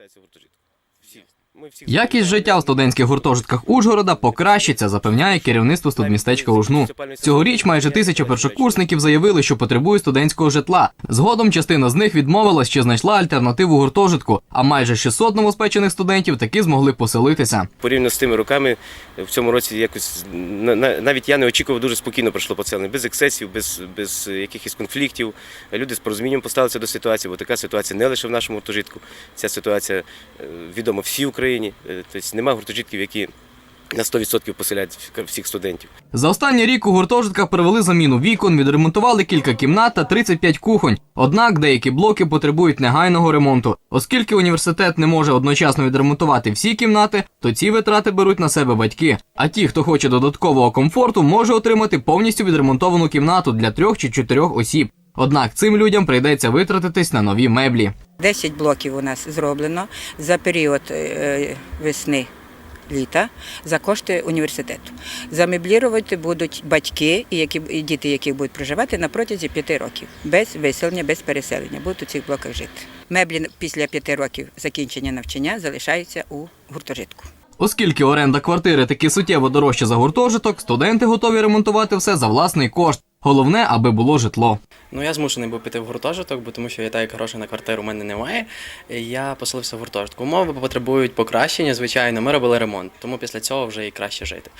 залишаються в Якість життя в студентських гуртожитках Ужгорода покращиться, запевняє керівництво студмістечка Ужну. Цьогоріч майже тисяча першокурсників заявили, що потребують студентського житла. Згодом частина з них відмовилась чи знайшла альтернативу гуртожитку, а майже 600 новоспечених студентів таки змогли поселитися. Порівняно з тими роками в цьому році якось на- на- навіть я не очікував, дуже спокійно пройшло поселення, без ексцесів, без, без якихось конфліктів. Люди з порозумінням поставилися до ситуації, бо така ситуація не лише в нашому гуртожитку. Ця ситуація е, відома всій Україні. Е, Тобто немає гуртожитків, які на 100% поселяють всіх студентів. За останній рік у гуртожитках провели заміну вікон, відремонтували кілька кімнат та 35 кухонь. Однак деякі блоки потребують негайного ремонту. Оскільки університет не може одночасно відремонтувати всі кімнати, то ці витрати беруть на себе батьки. А ті, хто хоче додаткового комфорту, може отримати повністю відремонтовану кімнату для трьох чи чотирьох осіб. Однак цим людям прийдеться витратитись на нові меблі. 10 блоків у нас зроблено за період е, весни. Літа за кошти університету. Замеблірувати будуть батьки і, які, і діти, які будуть проживати на протязі п'яти років, без виселення, без переселення, будуть у цих блоках жити. Меблі після п'яти років закінчення навчання залишаються у гуртожитку. Оскільки оренда квартири таки суттєво дорожча за гуртожиток, студенти готові ремонтувати все за власний кошт. Головне, аби було житло. Ну, я змушений був піти в гуртожиток, бо тому що я так як грошей на квартиру у мене немає. Я поселився в гуртожитку. Умови потребують покращення, звичайно. Ми робили ремонт, тому після цього вже і краще жити.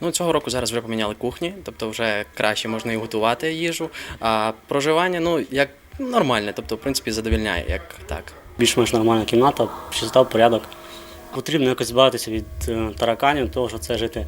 Ну, цього року зараз вже поміняли кухні, тобто вже краще можна і готувати їжу. А проживання, ну, як нормальне, тобто, в принципі, задовільняє, як так. більш-менш нормальна кімната, чистота, порядок. Потрібно якось збавитися від е, тараканів, того що це жити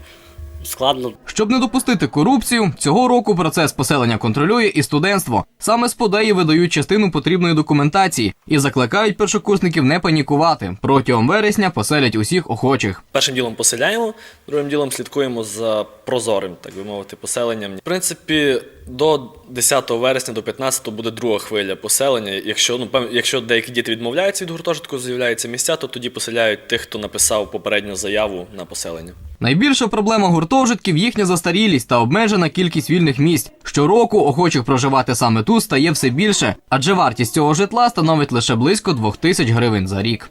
складно. Щоб не допустити корупцію, цього року процес поселення контролює і студентство. Саме сподеї видають частину потрібної документації і закликають першокурсників не панікувати. Протягом вересня поселять усіх охочих. Першим ділом поселяємо, другим ділом слідкуємо за прозорим, так би мовити, поселенням. В принципі, до 10 вересня, до 15 буде друга хвиля поселення. Якщо ну якщо деякі діти відмовляються від гуртожитку, з'являються місця, то тоді поселяють тих, хто написав попередню заяву на поселення. Найбільша проблема гуртожитків їхня застарілість та обмежена кількість вільних місць. Щороку охочих проживати саме тут стає все більше, адже вартість цього житла становить лише близько двох тисяч гривень за рік.